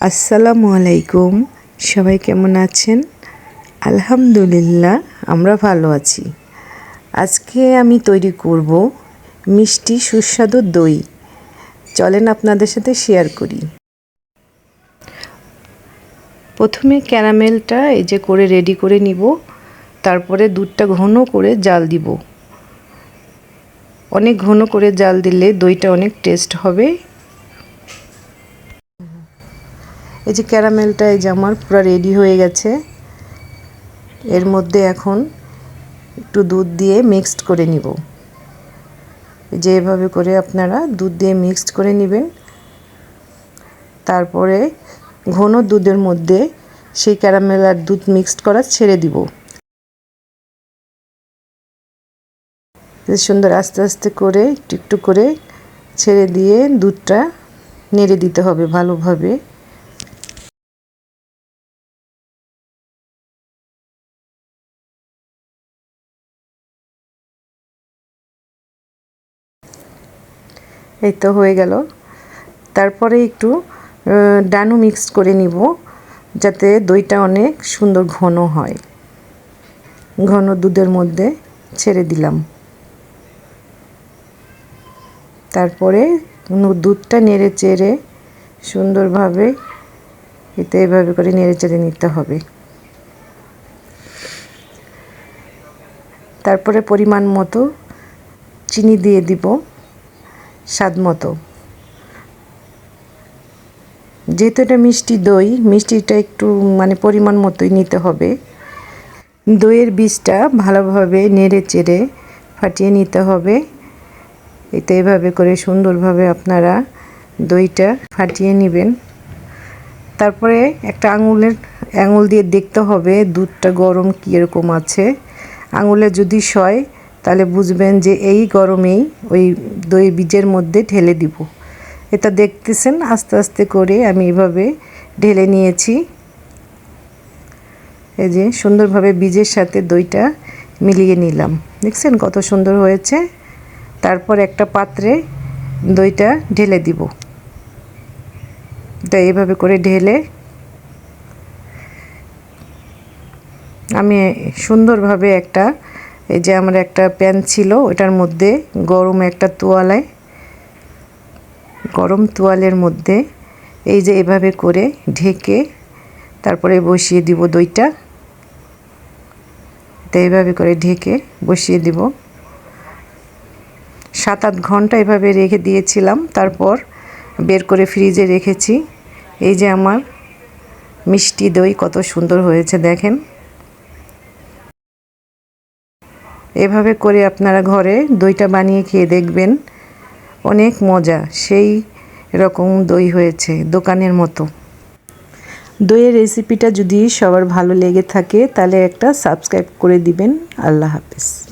আসসালামু আলাইকুম। সবাই কেমন আছেন? আলহামদুলিল্লাহ, আমরা ভালো আছি। আজকে আমি তৈরি করব মিষ্টি সুস্বাদু দই। চলেন আপনাদের সাথে শেয়ার করি। প্রথমে ক্যারামেলটা এই যে করে রেডি করে নিব, তারপরে দুধটা ঘন করে জাল দিব। অনেক ঘন করে জাল দিলে দইটা অনেক টেস্ট হবে। এই যে ক্যারামেলটা, এই যে আমার পুরো রেডি হয়ে গেছে। এর মধ্যে এখন একটু দুধ দিয়ে মিক্সড করে নিব। যে এভাবে করে আপনারা দুধ দিয়ে মিক্সড করে নেবেন। তারপরে ঘন দুধের মধ্যে সেই ক্যারামেল আর দুধ মিক্সড করা ছেড়ে দিব। সুন্দর আস্তে আস্তে করে একটু একটু করে ছেড়ে দিয়ে দুধটা নেড়ে দিতে হবে ভালোভাবে। এই তো হয়ে গেল। তারপরে একটু ডানু মিক্স করে নিব, যাতে দইটা অনেক সুন্দর ঘন হয়। ঘন দুধের মধ্যে ছেড়ে দিলাম। তারপরে দুধটা নেড়ে চেড়ে সুন্দরভাবে, এতে এভাবে করে নেড়ে চেড়ে নিতে হবে। তারপরে পরিমাণ মতো চিনি দিয়ে দিব। স্বাদ মতো যেহেতু এটা মিষ্টি দই, মিষ্টিটা একটু মানে পরিমাণ মতোই নিতে হবে। দইয়ের বীজটা ভালোভাবে নেড়ে চেড়ে ফাটিয়ে নিতে হবে। এতে এভাবে করে সুন্দরভাবে আপনারা দইটা ফাটিয়ে নেবেন। তারপরে একটা আঙুলের, আঙুল দিয়ে দেখতে হবে দুধটা গরম কীরকম আছে। আঙুলে যদি সয় তাহলে বুঝবেন যে এই গরমেই ওই দই বীজের মধ্যে ঢেলে দিব। এটা দেখতেছেন, আস্তে আস্তে করে আমি এভাবে ঢেলে নিয়েছি। এই যে সুন্দরভাবে বীজের সাথে দইটা মিলিয়ে নিলাম। দেখছেন কত সুন্দর হয়েছে? তারপর একটা পাত্রে দইটা ঢেলে দিব। এটা এইভাবে করে ঢেলে আমি সুন্দরভাবে একটা এই যে আমার একটা প্যান ছিল ওটার মধ্যে গরম একটা তোয়ালায় গরম তোয়ালের মধ্যে এই যে এভাবে করে ঢেকে তারপরে বসিয়ে দিব দইটা। তো এইভাবে করে ঢেকে বসিয়ে দিব। সাত আট ঘণ্টা এভাবে রেখে দিয়েছিলাম, তারপর বের করে ফ্রিজে রেখেছি। এই যে আমার মিষ্টি দই কত সুন্দর হয়েছে, দেখেন। এভাবে করে আপনারা ঘরে দইটা বানিয়ে খেয়ে দেখবেন। অনেক মজা, সেই রকম দই হয়েছে দোকানের মতো। দইয়ের রেসিপিটা যদি সবার ভালো লেগে থাকে, তাহলে একটা সাবস্ক্রাইব করে দিবেন। আল্লাহ হাফিজ।